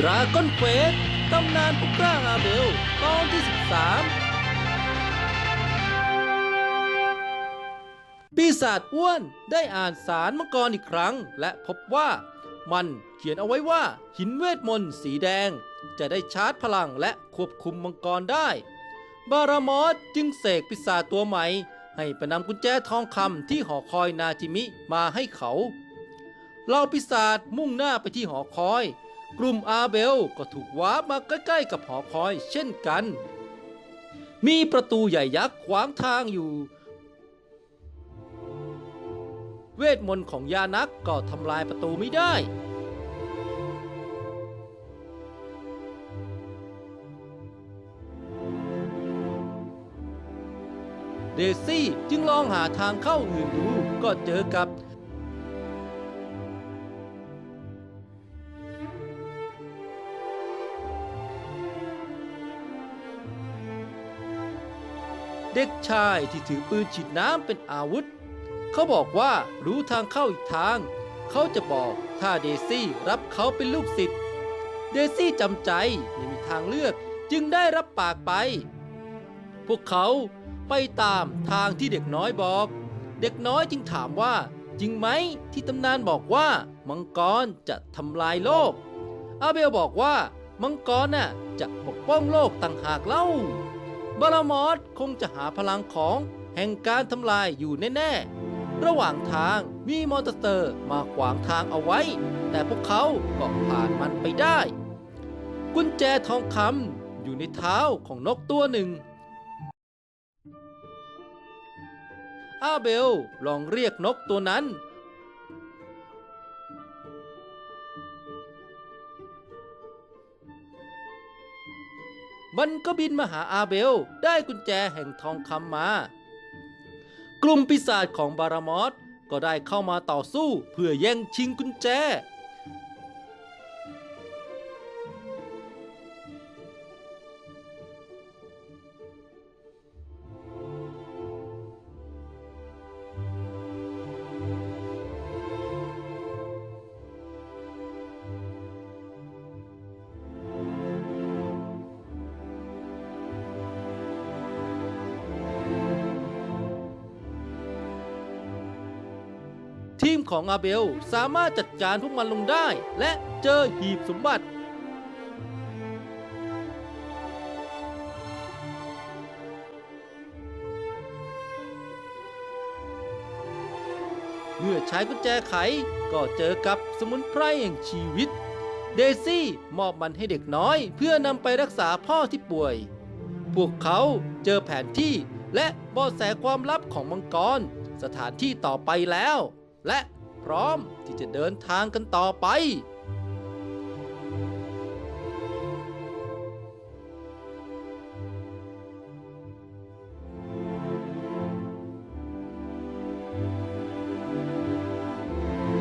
ดราก้อนเฟสตำนานผู้กล้าอาเบล ตอนที่ 13 ปีศาจอ้วนได้อ่านสารมังกรอีกครั้ง และพบว่ามันเขียนเอาไว้ว่าหินเวทมนต์สีแดง จะได้ชาร์จพลังและควบคุมมังกรได้ บารามอสจึงเสกปีศาจตัวใหม่ ให้ไปนำกุญแจทองคำที่หอคอยนาจิมิมาให้เขาเหล่าปีศาจมุ่งหน้าไปที่หอคอย กลุ่มอาเบลก็ถูกว้ามาใกล้ๆกับหอคอยเช่นกัน มีประตูใหญ่ยักษ์ขวางทางอยู่ เวทมนต์ของยานักก็ทำลายประตูไม่ได้ เดซี่จึงลองหาทางเข้าอื่นดูก็เจอกับ เด็กชายที่ถือปืนฉีดน้ำเป็นอาวุธ เขาบอกว่ารู้ทางเข้าอีกทาง เขาจะบอกถ้าเดซี่รับเขาเป็นลูกศิษย์เดซี่จำใจไม่มีทางเลือกจึงได้รับปากไป พวกเขาไปตามทางที่เด็กน้อยบอก เด็กน้อยจึงถามว่า จริงไหมที่ตำนานบอกว่ามังกรจะทำลายโลก อาเบลบอกว่ามังกรน่ะจะปกป้องโลกต่างหากเล่า บารามอสคงจะหาพลังของแห่งการทำลายอยู่แน่ๆ ระหว่างทางมีมอนสเตอร์มาขวางทางเอาไว้ แต่พวกเขาก็ผ่านมันไปได้ กุญแจทองคำอยู่ในเท้าของนกตัวหนึ่ง อาเบลลองเรียกนกตัวนั้น มันก็บินมาหาอาเบล ได้กุญแจแห่งทองคำมา กลุ่มปีศาจของบารามอสก็ได้เข้ามาต่อสู้เพื่อแย่งชิงกุญแจ ทีมของอาเบลสามารถจัดการพวกมันลงได้ และเจอหีบสมบัติ เมื่อใช้กุญแจไขก็เจอกับสมุนไพรแห่งชีวิต เดซี่มอบมันให้เด็กน้อยเพื่อนำไปรักษาพ่อที่ป่วย พวกเขาเจอแผนที่และบาะแสความลับของมังกร สถานที่ต่อไปแล้ว และพร้อมที่จะเดินทางกันต่อไป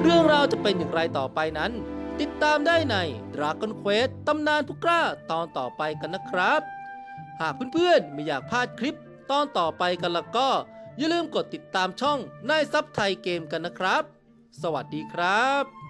เรื่องราวจะเป็นอย่างไรต่อไปนั้น ติดตามได้ใน Dragon Quest ตำนานผู้กล้าตอนต่อไปกันนะครับ หากเพื่อนๆไม่อยากพลาดคลิปตอนต่อไปกันแล้วก็ อย่าลืมกดติดตามช่องนายซับไทยเกมกันนะครับ สวัสดีครับ